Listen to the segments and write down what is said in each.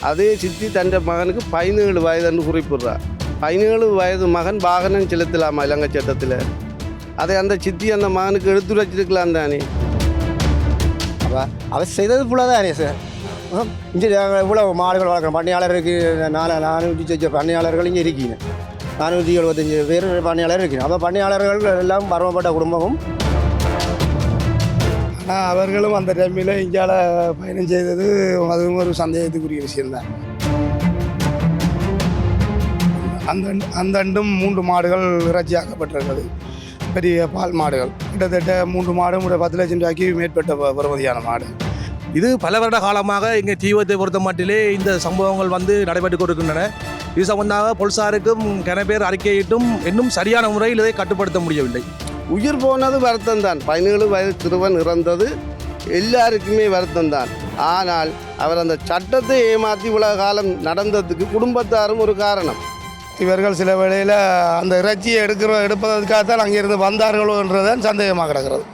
அதே சித்தி தன் மகனுக்கு பதினேழு வயதுன்னு குறிப்பிடுறா பதினேழு வயது மகன் வாகனம் செலுத்தலாமா இலங்கை சட்டத்தில் அதை அந்த சித்தி அந்த மகனுக்கு எடுத்து வச்சிருக்கலாம் தானே அப்போ அவர் செய்தது ஃபுல்லாக தானே சார் இங்கே நாங்கள் இவ்வளோ மாடுகள் வளர்க்குறோம் பண்ணையாளர் இருக்குது நாலு நானூற்றி சொச்ச பண்ணையாளர்கள் இங்கே இருக்கீங்க நானூற்றி எழுபத்தஞ்சு பேர் பண்ணையாளர் இருக்கீங்க அப்போ பண்ணையாளர்கள் எல்லாம் பரவப்பட்ட குடும்பமும் ஆனால் அவர்களும் அந்த டைமில் இந்தியாவில் பயணம் செய்தது அதுவும் ஒரு சந்தேகத்துக்குரிய விஷயம்தான். அந்த அந்த அண்டும் மூன்று மாடுகள் இறைச்சியாக்கப்பட்டிருக்கிறது. பெரிய பால் மாடுகள். கிட்டத்தட்ட மூன்று மாடும் ஒரு பத்து லட்சம் ரூபாய்க்கு மேற்பட்ட பருமதியான மாடு. இது பல வருட காலமாக இங்கே தீவிரத்தை பொறுத்த மட்டிலே இந்த சம்பவங்கள் வந்து நடைபெற்று கொண்டிருக்கின்றன. இது சம்பந்தமாக போலீசாருக்கும் கன பேர் அறிக்கையிட்டும் இன்னும் சரியான முறையில் இதை கட்டுப்படுத்த முடியவில்லை. உயிர் போனது வருத்தம் தான் பதினேழு வயது சிறுவன் இறந்தது எல்லாருக்குமே வருத்தம் தான் ஆனால் அவர் அந்த சட்டத்தை ஏமாற்றி இவ்வளவு காலம் நடந்ததுக்கு குடும்பத்தாரும் ஒரு காரணம். இவர்கள் சில வேளையில் அந்த இறைச்சியை எடுக்கிற எடுப்பதற்காகத்தான் அங்கிருந்து வந்தார்களோன்றதான் சந்தேகமாக கிடக்கிறது.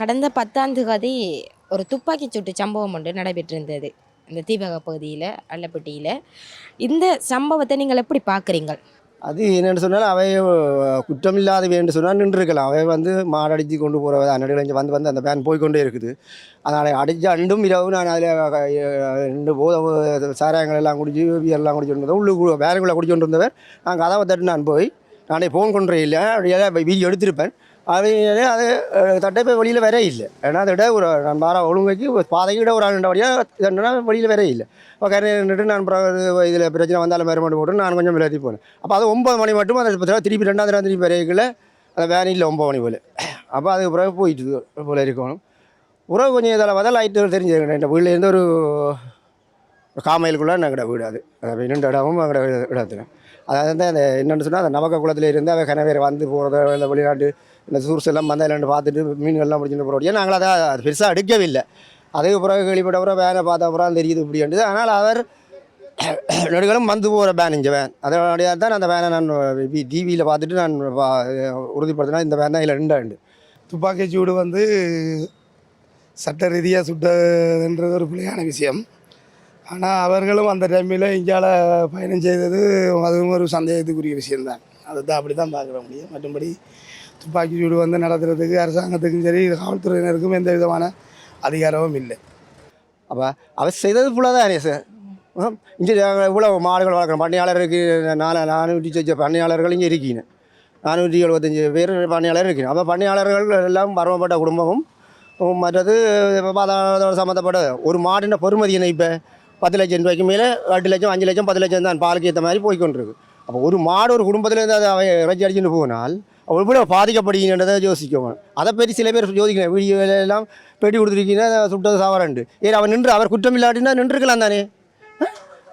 கடந்த பத்தாம் தேதி ஒரு துப்பாக்கிச் சூட்டு சம்பவம் ஒன்று நடைபெற்றிருந்தது. இந்த தீபக பகுதியில் அல்லப்பட்டியில். இந்த சம்பவத்தை நீங்கள் எப்படி பார்க்குறீங்க அது என்னென்னு சொன்னால் அவை குற்றமில்லாத வேண்டு சொன்னால் நின்றுருக்கலாம். அவை வந்து மாடடித்து கொண்டு போகிற அன்னடியில் வந்து வந்து அந்த பேன் போய்கொண்டே இருக்குது. அதனால் அடித்து அண்டும் இரவு நான் அதில் ரெண்டு போத சாராயங்கள் எல்லாம் குடிச்சு beer எல்லாம் குடிச்சு இருந்தது உள்ளு வேலைக்குள்ளே குடிச்சு கொண்டு இருந்தவர் நான் கதவை தட்டு நான் போய். நானே ஃபோன் கொண்டு இல்லை. அப்படியே வீடியோ எடுத்திருப்பேன். அது அது தட்டை போய் வெளியில் வேறே இல்லை. ஏன்னா அதை ஒரு நான் வார ஒழுங்கைக்கு பாதைக்கிட்ட ஒரு ஆண்டு வழியாக என்னன்னா வெளியில் வேறே இல்லை. இப்போ கரை நின்றுட்டு நான் இதில் பிரச்சனை வந்தாலும் வேறு மட்டும் போட்டு நான் கொஞ்சம் விலகி போனேன். அப்போ அது ஒம்பது மணி மட்டும் அந்த திருப்பி ரெண்டாவது ராத்திரி வரைக்குள்ள அந்த வேன் இல்லை ஒம்பது மணி போல். அப்போ அதுக்கு பிறகு போயிட்டு போல இருக்கணும். உறவு கொஞ்சம் இதில் வதல் லைட்டு தெரிஞ்சுக்கணும் என் வீட்டிலேருந்து ஒரு ஒரு காமையிலுக்குள்ளே எங்கட வீடு அது அது ரெண்டு இடமும் எங்கட இடத்துல அதாவது வந்து அந்த என்னென்னு சொன்னால் அந்த நவக்க குளத்தில் இருந்து அவன் கனவேர் வந்து போகிறதோ இல்லை வெளிநாட்டு இந்த சூர்ஸ் எல்லாம் வந்து பார்த்துட்டு மீன்கள்லாம் பிடிச்சிட்டு போகிறோம். நாங்கள் அதை அது பெருசாக எடுக்கவில்லை. அதுக்கு பிறகு கேள்விப்பட்ட பிறகு வேனை பார்த்த அப்புறம் தெரியுது இப்படின்றது ஆனால் அவர் நடுகளும் வந்து போகிற வேன் இங்கே வேன் அதனுடைய தான் அந்த வேனை நான் டிவியில் பார்த்துட்டு நான் உறுதிப்படுத்தினா இந்த வேன் தான் இல்லை ரெண்டாண்டு துப்பாக்கி சூடு வந்து சட்ட ரீதியாக சுட்டதுன்றது ஒரு பிள்ளையான விஷயம். ஆனால் அவர்களும் அந்த டைமில் இந்தியாவில் பயணம் செய்தது அதுவும் ஒரு சந்தேகத்துக்குரிய விஷயம்தான். அதை தான் அப்படி தான் பார்க்குற முடியும். மற்றபடி துப்பாக்கி சூடு வந்து நடத்துறதுக்கு அரசாங்கத்துக்கும் சரி காவல்துறையினருக்கும் எந்த விதமான அதிகாரமும் இல்லை. அப்போ அவர் செய்தது ஃபுல்லாக தான் சார் இங்கே நாங்கள் இவ்வளோ மாடுகள் வளர்க்குறோம் பண்ணையாளர் இருக்குது நானூற்றி சொச்ச பண்ணையாளர்கள் இங்கே இருக்கீங்க. நானூற்றி எழுபத்தஞ்சு பேர் பண்ணையாளர் இருக்கீங்க. அப்போ பண்ணையாளர்கள் எல்லாம் பரவப்பட்ட குடும்பமும் மற்றது அதோட சம்மந்தப்பட்ட ஒரு மாடின பொறுமதி என்ன இப்போ? பத்து லட்சம் ரூபாய்க்கு மேலே எட்டு லட்சம் அஞ்சு லட்சம் பத்து லட்சம் தான் பாலுக்கு ஏற்ற மாதிரி போய்கொண்டிருக்கு அப்போ ஒரு மாடு ஒரு குடும்பத்துலேருந்து அதை அவன் இறைச்சி அடிச்சுட்டு போனால் அவள் கூட பாதிக்கப்படுகின்றதை யோசிக்கணும் அதை பற்றி சில பேர் யோசிக்கிறேன் வீடியோல எல்லாம் பேட்டி கொடுத்துருக்கீங்க சுட்டது சாவரண்டு. ஏன் அவர் நின்று அவர் குற்றம் இல்லாட்டின்னா நின்றுருக்கலாம் தானே?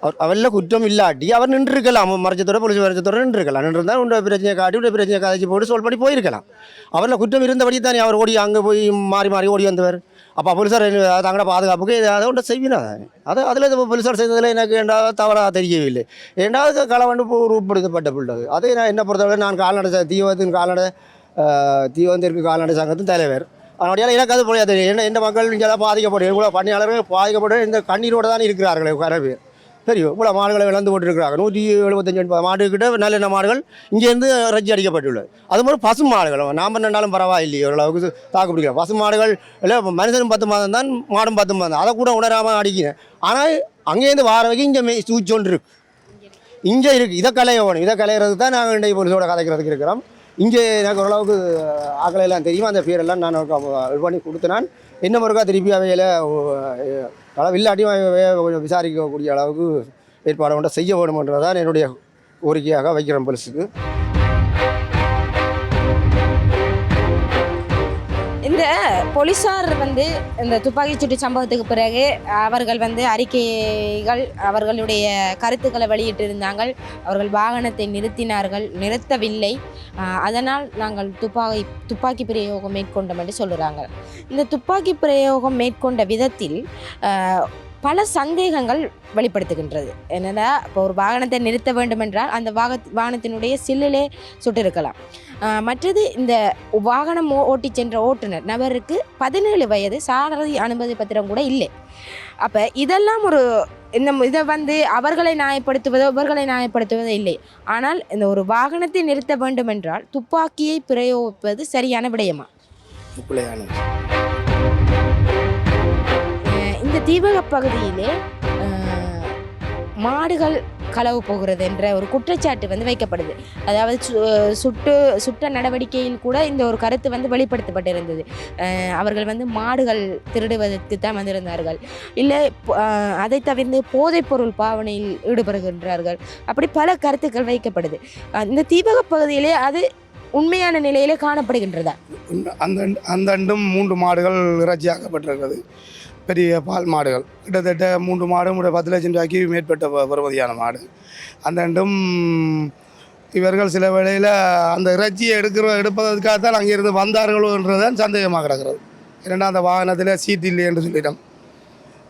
அவர் அவரில் குற்றம் இல்லாட்டி அவர் நின்றுருக்கலாம். மறைச்சத்தோட போலீஸ் மறைச்சத்தோட நின்றுருக்கலாம். நின்றுருந்தால் உண்ட பிரச்சனையை காட்டி உடைய பிரச்சனையை கதைச்சு போட்டு சொல் பண்ணி போயிருக்கலாம். அவரில் குற்றம் இருந்தபடி தானே அவர் ஓடி அங்கே போய் மாறி மாறி ஓடி வந்தவர். அப்போ போலீஸார் தங்களோட பாதுகாப்புக்கு அதை கொண்டு செய்வினா அது அதில் போலீஸார் செய்ததில் எனக்கு ரெண்டாவது தவறாக தெரியவில்லை. ரெண்டாவது களவண்டு உருப்படுத்தப்பட்ட பிள்ளை அதை நான் என்ன பொறுத்தவரை நான் கால்நடை ச- தீவத்தின் கால்நடை ஆஹ், தீவந்திற்கு கால்நடை சங்கத்தின் தலைவர். அதனுடைய எனக்கு அது புரியாது. என்ன எந்த மக்கள் இங்கே தான் பாதிக்கப்படும் இவ்வளோ பணியாளர்கள் பாதிக்கப்படும் இந்த கண்ணீரோடு தான் இருக்கிறார்கள் நிறைய பேர் சரி இவ்வளோ மாடுகளை இழந்து போட்டிருக்கிறாங்க. நூற்றி எழுபத்தஞ்சு எண்பது மாடுகிட்ட நல்ல மாடுகள் இங்கேருந்து ரஜ்ஜி அடிக்கப்பட்டுள்ளது. அது மாதிரி பசு மாடுகள். நாம் நின்றாலும் பரவாயில்லையே ஓரளவுக்கு தாக்கு பிடிக்கல. பசு மாடுகள் இல்லை மனுஷனும் பத்து மாதம் தான் மாடும் பத்து மாதம் அதை கூட உணராமல் அடிக்கிறேன். ஆனால் அங்கேருந்து வார வரைக்கும் இங்கே மே சூச்சொன்று இருக்கு. இங்கே இருக்குது இதை கலையணும் இதை கலையிறது தான் நாங்கள் இன்றைய போலீஸோட கலைக்கிறதுக்கு இருக்கிறோம். இங்கே எனக்கு ஓரளவுக்கு ஆக்களை எல்லாம் தெரியும். அந்த பேரெல்லாம் நான் இது பண்ணி கொடுத்து நான் என்ன முருகா திருப்பி அவையில் ஆனால் வில்லாட்டி கொஞ்சம் விசாரிக்கக்கூடிய அளவுக்கு ஏற்பாடு கொண்டு செய்ய வேணுமன்றதான் என்னுடைய கோரிக்கையாக வைக்கிறேன் போலீஸுக்கு. இந்த போலீஸார் வந்து இந்த துப்பாக்கி சூட்டு சம்பவத்துக்கு பிறகு அவர்கள் வந்து அறிக்கைகள் அவர்களுடைய கருத்துக்களை வெளியிட்டிருந்தாங்க அவர்கள் வாகனத்தை நிறுத்தினார்கள் நிறுத்தவில்லை. அதனால் நாங்கள் துப்பாக்கி துப்பாக்கி பிரயோகம் மேற்கொண்டோம் என்று சொல்லுறாங்க. இந்த துப்பாக்கி பிரயோகம் மேற்கொண்ட விதத்தில் பல சந்தேகங்கள் வெளிப்படுத்துகின்றது. என்னென்னா இப்போ ஒரு வாகனத்தை நிறுத்த வேண்டுமென்றால் அந்த வாக வாகனத்தினுடைய சில்லிலே சுட்டிருக்கலாம் இருக்கலாம். மற்றது இந்த வாகனம் ஓ- ஓட்டிச் சென்ற ஓட்டுநர் நபருக்கு பதினேழு வயது சாரதி அனுமதி பத்திரம் கூட இல்லை. அப்போ இதெல்லாம் ஒரு இந்த இதை வந்து அவர்களை நியாயப்படுத்துவதோ இவர்களை நியாயப்படுத்துவதோ இல்லை. ஆனால் இந்த ஒரு வாகனத்தை நிறுத்த வேண்டுமென்றால் துப்பாக்கியை பிரயோகிப்பது சரியான விடயமா? இந்த தீபக பகுதியிலே மாடுகள் களவு போகிறது என்ற ஒரு குற்றச்சாட்டு வந்து வைக்கப்படுது. அதாவது சு- சுட்டு சுட்ட நடவடிக்கையில் கூட இந்த ஒரு கருத்து வந்து வெளிப்படுத்தப்பட்டிருந்தது. அவர்கள் வந்து மாடுகள் திருடுவதற்கு தான் வந்திருந்தார்கள். இல்லை அதை தவிர்த்து போதைப்பொருள் பாவனையில் ஈடுபடுகின்றார்கள். அப்படி பல கருத்துக்கள் வைக்கப்படுது இந்த தீபக பகுதியிலே அது உண்மையான நிலையிலே காணப்படுகின்றதா? அந்த அந்த மூன்று மாடுகள் இறைச்சியாக்கப்பட்டிருக்கிறது. பெரிய பால் மாடுகள். கிட்டத்தட்ட மூன்று மாடும் ஒரு பத்து லட்சம் ரூபாய்க்கு மேற்பட்ட பருவதியான மாடு. அந்த ரெண்டும் இவர்கள் சில வேளையில் அந்த இறைச்சியை எடுக்கிற எடுப்பதற்காக தான் அங்கிருந்து வந்தார்களோன்றதான் சந்தேகமாக கிடக்கிறது. ஏன்னா அந்த வாகனத்தில் சீட் இல்லை என்று சொல்லிட்டோம்.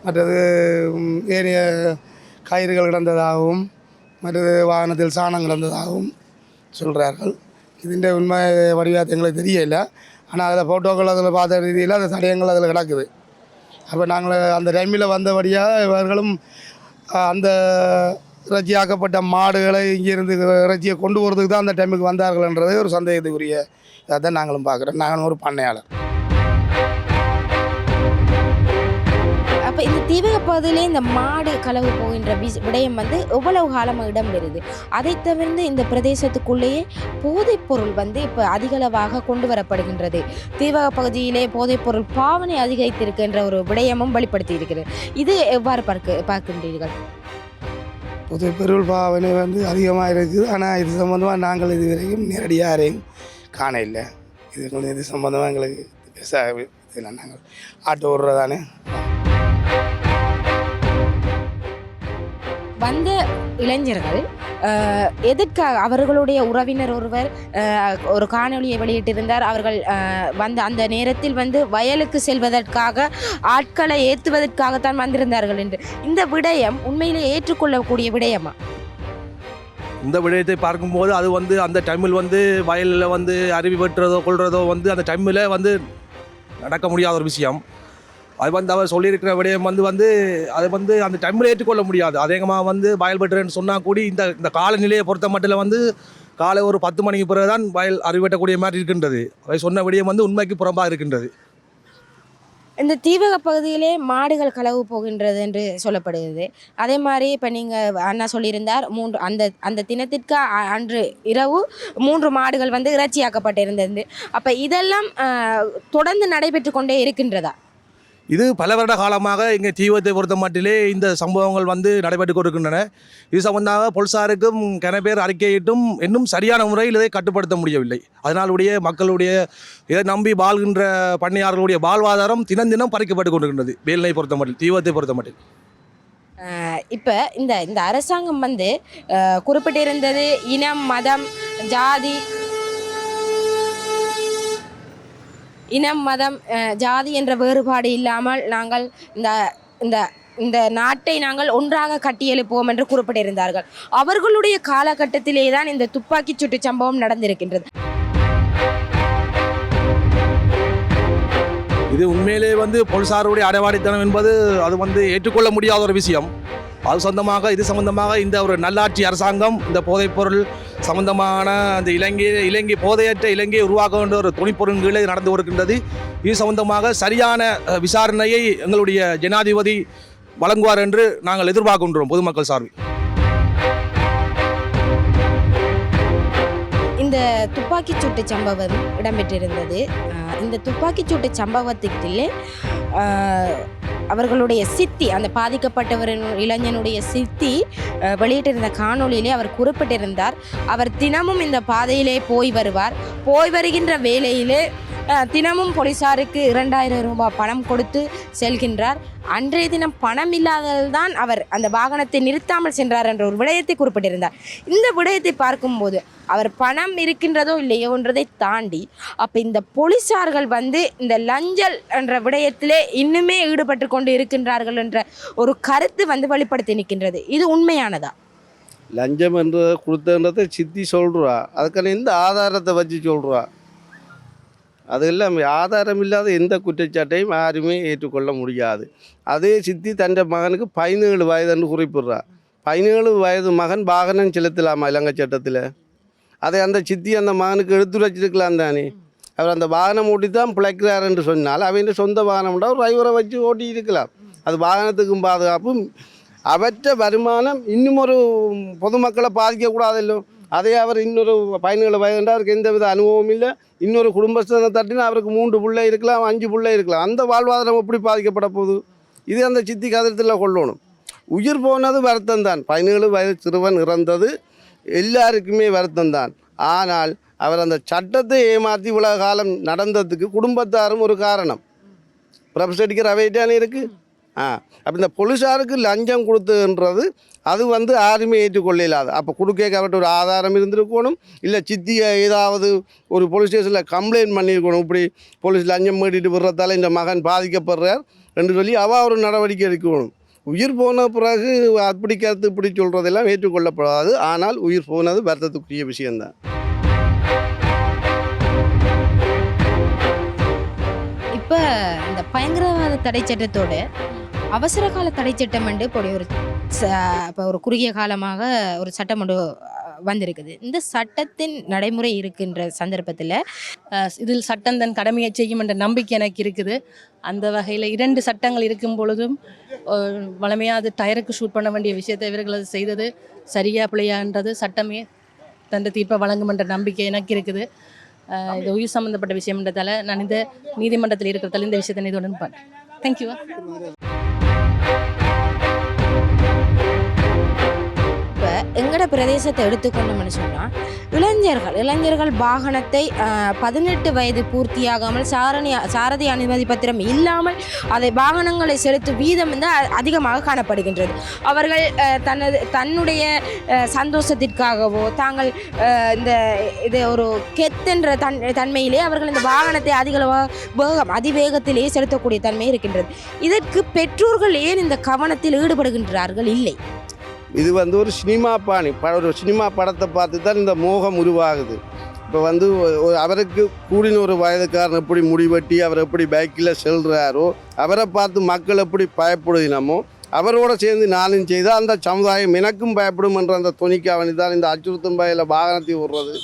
மற்றது ஏனைய கயிறுகள் கிடந்ததாகவும் மற்றது வாகனத்தில் சாணம் கிடந்ததாகவும் சொல்கிறார்கள் இதுன்ற உண்மை வடிவாக எங்களுக்கு தெரியல. ஆனால் அதில் ஃபோட்டோக்கள் அதில் பார்த்த ரீதியில் அந்த தடயங்கள் அதில் கிடக்குது. அப்போ நாங்கள் அந்த டைமில் வந்தபடியாக இவர்களும் அந்த இறைச்சியாக்கப்பட்ட மாடுகளை இங்கேருந்து இறைச்சியை கொண்டு போகிறதுக்கு தான் அந்த டைமுக்கு வந்தார்கள்ன்றது ஒரு சந்தேகத்துக்குரிய இதை தான் நாங்களும் பார்க்குறோம். நாங்களும் ஒரு பண்ணையாளர். திவகப்பகுதியிலே இந்த பகுதியிலே இந்த மாடு களவு போகின்ற விஷ- விடயம் வந்து எவ்வளவு காலமாக இடம்பெறுது அதை தவிர்த்து இந்த பிரதேசத்துக்குள்ளேயே போதைப்பொருள் வந்து இப்போ அதிகளவாக கொண்டு வரப்படுகின்றது. தீவக பகுதியிலே போதைப்பொருள் பாவனை அதிகரித்திருக்கின்ற ஒரு விடயமும் வெளிப்படுத்தி இருக்கிறது. இது எவ்வாறு பார்க்க பார்க்கின்றீர்கள்? பொது பாவனை வந்து அதிகமாக இருக்குது. ஆனால் இது சம்மந்தமாக நாங்கள் இது வரைக்கும் நேரடியாக யாரையும் காண இல்லை இது இது சம்மந்தமாக எங்களுக்கு பெருசாக நாங்கள் ஆட்டோ விடுறதானே வந்த இளைஞர்கள் எதற்காக அவர்களுடைய உறவினர் ஒருவர் ஒரு காணொளியை வெளியிட்டிருந்தார். அவர்கள் வந்த அந்த நேரத்தில் வந்து வயலுக்கு செல்வதற்காக ஆட்களை ஏற்றுவதற்காகத்தான் வந்திருந்தார்கள் என்று. இந்த விடயம் உண்மையிலே ஏற்றுக்கொள்ளக்கூடிய விடயமா? இந்த விடயத்தை பார்க்கும்போது அது வந்து அந்த டைமில் வந்து வயலில் வந்து அருவி வெட்டுறதோ கொள்றதோ வந்து அந்த டைமில் வந்து நடக்க முடியாத ஒரு விஷயம். அது வந்து அவர் சொல்லியிருக்கிற விடயம் வந்து வந்து அதை வந்து அந்த டைமில் ஏற்றுக்கொள்ள முடியாது. அதிகமாக வந்து வயல் வெட்டுறேன்னு சொன்னால் கூட இந்த இந்த காலநிலையை பொறுத்த மட்டும் வந்து காலை ஒரு பத்து மணிக்கு பிறகு தான் வயல் அருவி மாதிரி இருக்கின்றது. அதை சொன்ன விடயம் வந்து உண்மைக்கு புறம்பாக இருக்கின்றது. இந்த தீவக பகுதியிலே மாடுகள் களவு போகின்றது என்று சொல்லப்படுகிறது. அதே மாதிரி இப்போ நீங்கள் அண்ணா சொல்லியிருந்தார் மூன்று அந்த அந்த தினத்திற்கு அன்று இரவு மூன்று மாடுகள் வந்து இறைச்சியாக்கப்பட்டிருந்தது. அப்போ இதெல்லாம் தொடர்ந்து நடைபெற்று கொண்டே இருக்கின்றதா? இது பல வருட காலமாக இங்கே தீவிரத்தை பொறுத்த மட்டிலே இந்த சம்பவங்கள் வந்து நடைபெற்று கொண்டிருக்கின்றன. இது சம்பந்தமாக போலீசாருக்கும் கன பேர் அறிக்கையிட்டும் இன்னும் சரியான முறையில் இதை கட்டுப்படுத்த முடியவில்லை. அதனாலுடைய மக்களுடைய இதை நம்பி வாழ்கின்ற பண்ணையாளர்களுடைய வாழ்வாதாரம் தினம் தினம் பறிக்கப்பட்டு கொண்டிருக்கின்றது. வேலை பொறுத்த மட்டில் தீவிரத்தை பொறுத்த மட்டில். இப்போ இந்த இந்த அரசாங்கம் வந்து குறிப்பிட்டிருந்தது இனம் மதம் ஜாதி இனம் மதம் ஜாதி என்ற வேறுபாடு இல்லாமல் நாங்கள் இந்த இந்த இந்த நாட்டை நாங்கள் ஒன்றாக கட்டியெழுப்புவோம் என்று குறிப்பிட்டிருந்தார்கள். அவர்களுடைய காலகட்டத்திலே தான் இந்த துப்பாக்கிச் சூட்டு சம்பவம் நடந்திருக்கின்றது. இது உண்மையிலே வந்து போலீசாருடைய அடைவாடித்தனம் என்பது அது வந்து ஏற்றுக்கொள்ள முடியாத ஒரு விஷயம். அது சொந்தமாக இது சம்பந்தமாக இந்த ஒரு நல்லாட்சி அரசாங்கம் இந்த போதைப்பொருள் சம்பந்தமான அந்த இலங்கை இலங்கை போதையற்ற இலங்கையை உருவாக்க வேண்டிய ஒரு துணிப்பொருள் கீழே நடந்து வருகின்றது இது சம்பந்தமாக சரியான விசாரணையை எங்களுடைய ஜனாதிபதி வழங்குவார் என்று நாங்கள் எதிர்பார்க்கின்றோம் பொதுமக்கள் சார்பில். இந்த துப்பாக்கிச் சூட்டு சம்பவம் இடம்பெற்றிருந்தது. இந்த துப்பாக்கிச் சூட்டு சம்பவத்துக்கு அவர்களுடைய சித்தி அந்த பாதிக்கப்பட்டவரின் இளைஞனுடைய சித்தி வெளியிட்டிருந்த காணொளியிலே அவர் குறிப்பிட்டிருந்தார். அவர் தினமும் இந்த பாதையிலே போய் வருவார். போய் வருகின்ற வேளையிலே தினமும் போலீசாருக்கு இரண்டாயிரம் ரூபாய் பணம் கொடுத்து செல்கின்றார். அன்றைய தினம் பணம் இல்லாததால் அவர் அந்த வாகனத்தை நிறுத்தாமல் சென்றார் என்ற ஒரு விடயத்தை குறிப்பிட்டிருந்தார். இந்த விடயத்தை பார்க்கும்போது அவர் பணம் இருக்கின்றதோ இல்லையோ என்றதை தாண்டி அப்போ இந்த போலீசார்கள் வந்து இந்த லஞ்சல் என்ற விடயத்திலே இன்னுமே ஈடுபட்டு கொண்டு இருக்கின்றார்கள் என்ற ஒரு கருத்து வந்து வெளிப்படுத்தி நிற்கின்றது. இது உண்மையானதா? லஞ்சம் என்று கொடுத்தன்றதை சித்தி சொல்கிறா அதுக்கான எந்த ஆதாரத்தை வச்சு சொல்கிறா அது எல்லாம் ஆதாரம் இல்லாத எந்த குற்றச்சாட்டையும் யாருமே ஏற்றுக்கொள்ள முடியாது. அதே சித்தி தன் மகனுக்கு பதினேழு வயதுன்னு குறிப்பிடுறா. பதினேழு வயது மகன் வாகனம் செலுத்தலாமா இலங்கை சட்டத்தில்? அதை அந்த சித்தி அந்த மகனுக்கு எடுத்து வச்சிருக்கலாம் தானே? அவர் அந்த வாகனம் ஓட்டி தான் பிழைக்கிறார் என்று சொன்னால் அவன் சொந்த வாகனம்டா ஒரு டிரைவரை வச்சு ஓட்டி இருக்கலாம் அது வாகனத்துக்கும் பாதுகாப்பும். அவற்ற வருமானம் இன்னும் ஒரு பொதுமக்களை பாதிக்கக்கூடாதல்லோ அதே அவர் இன்னொரு பயணிகளை வயதுண்டா அவருக்கு எந்த வித அனுபவம் இல்லை. இன்னொரு குடும்பஸ்தனை தட்டினா அவருக்கு மூன்று பிள்ளை இருக்கலாம் அஞ்சு பிள்ளை இருக்கலாம். அந்த வாழ்வாதாரம் எப்படி பாதிக்கப்பட போகுது? இது அந்த சித்தி கதிரத்தில் கொள்ளணும். உயிர் போனது வருத்தம் தான் பதினேழு வயது சிறுவன் இறந்தது எல்லாருக்குமே வருத்தம் தான் ஆனால் அவர் அந்த சட்டத்தை ஏமாற்றி இவ்வளவு காலம் நடந்ததுக்கு குடும்பத்தாரும் ஒரு காரணம். பிரபஸ் அடிக்கிற அவைட்டானே இருக்குது ஆ. அப்போ இந்த போலீஸாருக்கு லஞ்சம் கொடுத்துன்றது அது வந்து யாருமே ஏற்றுக்கொள்ள இல்லாது அப்போ கொடுக்க அவர்கிட்ட ஒரு ஆதாரம் இருந்திருக்கணும். இல்லை சித்தியை ஏதாவது ஒரு போலீஸ் ஸ்டேஷனில் கம்ப்ளைண்ட் பண்ணியிருக்கணும் இப்படி போலீஸ் லஞ்சம் மீட்டிட்டு விடுறதால இந்த மகன் பாதிக்கப்படுறார் என்று சொல்லி அவள் ஒரு நடவடிக்கை எடுக்கணும். உயிர் போன பிறகு அப்படி கருத்து இப்படி சொல்கிறதெல்லாம் ஏற்றுக்கொள்ளப்படாது. ஆனால் உயிர் போனது வருத்தத்துக்குரிய விஷயந்தான் இப்போ இந்த பயங்கர தடை சட்டத்தோடு அவசர கால தடை சட்டம் என்று இப்போ ஒரு இப்போ ஒரு குறுகிய காலமாக ஒரு சட்டம் ஒன்று வந்திருக்குது. இந்த சட்டத்தின் நடைமுறை இருக்கின்ற சந்தர்ப்பத்தில் இதில் சட்டம் தன் கடமையை செய்யும் என்ற நம்பிக்கை எனக்கு இருக்குது. அந்த வகையில் இரண்டு சட்டங்கள் இருக்கும் பொழுதும் வளமையாக அது டயருக்கு ஷூட் பண்ண வேண்டிய விஷயத்தை இவர்கள் அது செய்தது சரியா பிள்ளையான்றது சட்டமே தந்த தீர்ப்பை வழங்கும் என்ற நம்பிக்கை எனக்கு இருக்குது. இது உயிர் சம்மந்தப்பட்ட விஷயம்ன்றதால நான் இந்த நீதிமன்றத்தில் இருக்கிறதால இந்த விஷயத்தை இதோட Thank you. எங்கட பிரதேசத்தை எடுத்துக்கொண்டோம்னு சொன்னால் இளைஞர்கள் இளைஞர்கள் வாகனத்தை பதினெட்டு வயது பூர்த்தியாகாமல் சாரணி சாரதி அனுமதி பத்திரம் இல்லாமல் அதை வாகனங்களை செலுத்தும் வீதம் வந்து அதிகமாக காணப்படுகின்றது. அவர்கள் தனது தன்னுடைய சந்தோஷத்திற்காகவோ தாங்கள் இந்த இது ஒரு கெத்துன்ற தன் தன்மையிலே அவர்கள் இந்த வாகனத்தை அதிக வேகம் அதிவேகத்திலேயே செலுத்தக்கூடிய தன்மை இருக்கின்றது. இதற்கு பெற்றோர்கள் ஏன் இந்த கவனத்தில் ஈடுபடுகின்றார்கள்? இல்லை. இது வந்து ஒரு சினிமா பாணி. ப ஒரு சினிமா படத்தை பார்த்து தான் இந்த மோகம் உருவாகுது. இப்போ வந்து ஒரு அவருக்கு கூடின ஒரு வயதுக்காரன் எப்படி முடிவெட்டி அவர் எப்படி பைக்கில் செல்கிறாரோ அவரை பார்த்து மக்கள் எப்படி பயப்படுதினமோ அவரோட சேர்ந்து நானும் செய்தால் அந்த சமுதாயம் எனக்கும் பயப்படும் என்ற அந்த துணிக்காவணி தான் இந்த அச்சுறுத்தும் வயலில் வாகனத்தை விடுறது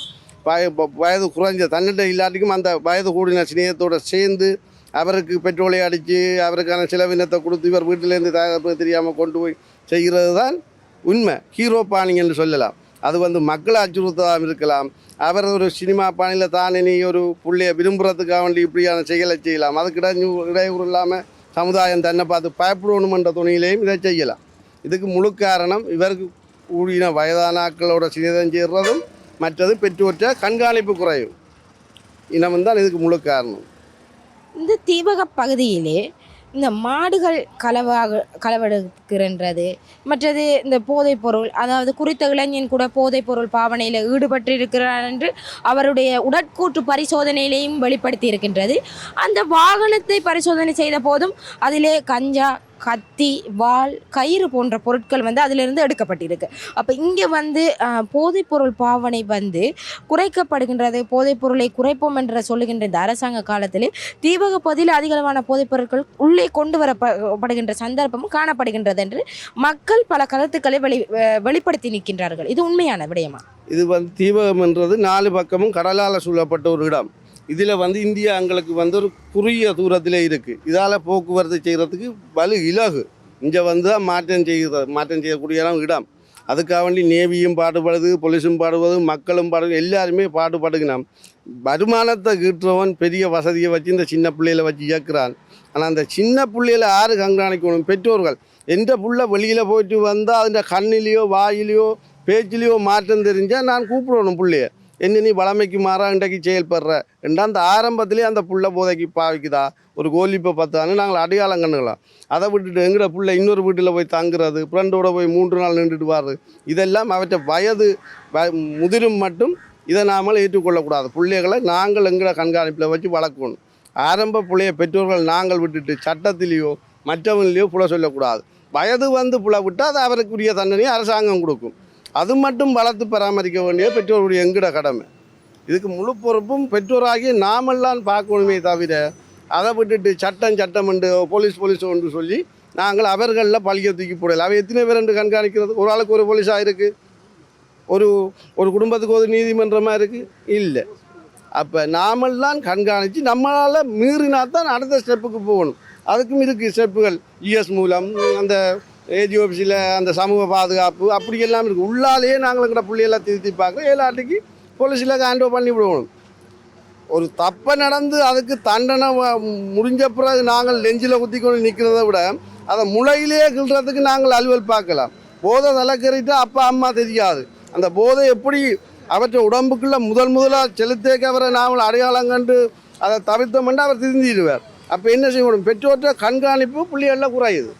பய ப- வயது குறைஞ்ச தன்னிட்ட இல்லாட்டிக்கும் அந்த வயது கூடின சிநேகத்தோடு சேர்ந்து அவருக்கு பெட்ரோலை அடித்து அவருக்கான செலவினத்தை கொடுத்து இவர் வீட்டிலேருந்து தயாரிப்பு தெரியாமல் கொண்டு போய் செய்கிறது தான் உண்மை. ஹீரோ பாணிங்கன்னு சொல்லலாம். அது வந்து மக்களை அச்சுறுத்தலாம் இருக்கலாம். அவர் ஒரு சினிமா பாணியில் தான் இனி ஒரு பிள்ளைய விரும்புகிறதுக்காக வேண்டி இப்படியான செயலை செய்யலாம். அதுக்கு இடைஞ்சு இடையூறு இல்லாமல் சமுதாயம் தன்னை பார்த்து பயப்படணுமென்ற துணியிலையும் இதை செய்யலாம். இதுக்கு முழு காரணம் இவருக்கு கூடின வயதானாக்களோட சிநேதம் செய்கிறதும் மற்றது பெற்றோற்ற கண்காணிப்பு குறையும். இனம் தான் இதுக்கு முழு காரணம். இந்த தீபக பகுதியிலே இந்த மாடுகள் களவாக களவெடுக்கின்றது மற்றது இந்த போதைப் பொருள் அதாவது குறித்த இளைஞன் கூட போதைப் பொருள் பாவனையில் ஈடுபட்டிருக்கிறார் என்று அவருடைய உடற்கூற்று பரிசோதனையிலையும் வெளிப்படுத்தி இருக்கின்றது அந்த வாகனத்தை பரிசோதனை செய்த போதும் அதிலே கஞ்சா கத்தி வாள் கயிறு போன்ற பொருட்கள் வந்து அதிலிருந்து எடுக்கப்பட்டிருக்கு. அப்போ இங்கே வந்து போதைப்பொருள் பாவனை வந்து குறைக்கப்படுகின்றது. போதைப்பொருளை குறைப்போம் என்ற சொல்லுகின்ற இந்த அரசாங்க காலத்தில் தீபக பகுதியில் அதிகளவான போதைப்பொருட்கள் உள்ளே கொண்டு வரப்படுகின்ற சந்தர்ப்பமும் காணப்படுகின்றது என்று மக்கள் பல கருத்துக்களை வெளி வெளிப்படுத்தி நிற்கின்றார்கள். இது உண்மையான விடயமா? இது வந்து தீபகம் என்றது நாலு பக்கமும் கடலால் சூழப்பட்ட ஒரு இடம். இதில் வந்து இந்தியா எங்களுக்கு வந்து ஒரு குறுகிய தூரத்தில் இருக்குது இதால் போக்குவரத்து செய்கிறதுக்கு வலு இலகு. இங்கே வந்து தான் மாற்றம் செய்கிற மாற்றம் செய்யக்கூடிய இடம் இடம். அதுக்காக வேண்டி நேவியும் பாடுபடுது போலீஸும் பாடுவது மக்களும் பாடு எல்லாருமே பாடுபடுகினான் வருமானத்தை ஈட்டுறவன் பெரிய வசதியை வச்சு இந்த சின்ன பிள்ளையில வச்சு இயக்குறான். ஆனால் அந்த சின்ன பிள்ளையில யாரு கண்காணிக்கணும்? பெற்றோர்கள். எந்த புள்ள வெளியில் போயிட்டு வந்தால் அதில் கண்ணிலேயோ வாயிலையோ பேச்சிலேயோ மாற்றம் தெரிஞ்சால் நான் கூப்பிடணும் பிள்ளைய. என்ன நீ வளமைக்கு மாறா இன்றைக்கு செயல்படுற? என்றா அந்த ஆரம்பத்திலே அந்த புள்ள போதைக்கு பாவிக்குதா? ஒரு கோலிப்பை பத்தான்னு நாங்கள் அடையாளம் கண்ணுக்கலாம் அதை விட்டுட்டு எங்கிற புள்ள இன்னொரு வீட்டில் போய் தங்குறது ஃப்ரெண்டோட போய் மூன்று நாள் நின்றுட்டு வர்றது இதெல்லாம் அவற்றை வயது வ- முதிரும் மட்டும் இதை நாமல் ஏற்றுக்கொள்ளக்கூடாது. பிள்ளைகளை நாங்கள் எங்கிற கண்காணிப்பில் வச்சு வளர்க்கணும். ஆரம்ப பிள்ளைய பெற்றோர்கள் நாங்கள் விட்டுட்டு சட்டத்திலேயோ மற்றவங்களையோ புல சொல்லக்கூடாது. வயது வந்து புல விட்டால் அது அவருக்குரிய தண்டனையை அரசாங்கம் கொடுக்கும். அது மட்டும் வளர்த்து பராமரிக்க வேண்டிய பெற்றோருடைய எங்கட கடமை. இதுக்கு முழு பொறுப்பும் பெற்றோராகி நாமெல்லாம் பார்க்கணுமே தவிர அதை விட்டுட்டு சட்டம் சட்டம் என்று போலீஸ் போலீஸ் ஒன்று சொல்லி நாங்கள் அவர்களில் பழிய தூக்கி போடல. அவை எத்தனை பேர் என்று கண்காணிக்கிறது? ஒரு ஆளுக்கு ஒரு போலீஸாக இருக்குது ஒரு ஒரு குடும்பத்துக்கு ஒரு நீதிமன்றமாக இருக்குது இல்லை. அப்போ நாமெல்லாம் கண்காணித்து நம்மளால் மீறினா தான் அடுத்த ஸ்டெப்புக்கு போகணும். அதுக்கும் இருக்குது ஸ்டெப்புகள் இஎஸ் மூலம் அந்த ஏஜி ஆஃபீஸில் அந்த சமூக பாதுகாப்பு அப்படி எல்லாம் இருக்குது உள்ளாலேயே நாங்கள் எங்கட பிள்ளையெல்லாம் திருத்தி பார்க்க ஏழாட்டிக்கு போலீஸில் ஹேண்டோ பண்ணி விடுவோம். ஒரு தப்பை நடந்து அதுக்கு தண்டனை முடிஞ்ச பிறகு நாங்கள் நெஞ்சில் குத்தி கொண்டு நிற்கிறத விட அதை முளையிலேயே கிள்றதுக்கு நாங்கள் அலுவல் பார்க்கலாம். போதை தலைக்கறிட்டு அப்பா அம்மா தெரியாது. அந்த போதை எப்படி அவற்றை உடம்புக்குள்ளே முதல் முதலாக செலுத்தேக்க அவரை நாங்கள் அடையாளம் கண்டு அதை தவிர்த்தோம்னா அவர் திருந்திடுவார். அப்போ என்ன செய்ய முடியும் பெற்றோர்கிட்ட கண்காணிப்பு பிள்ளைகளில் குறையுது.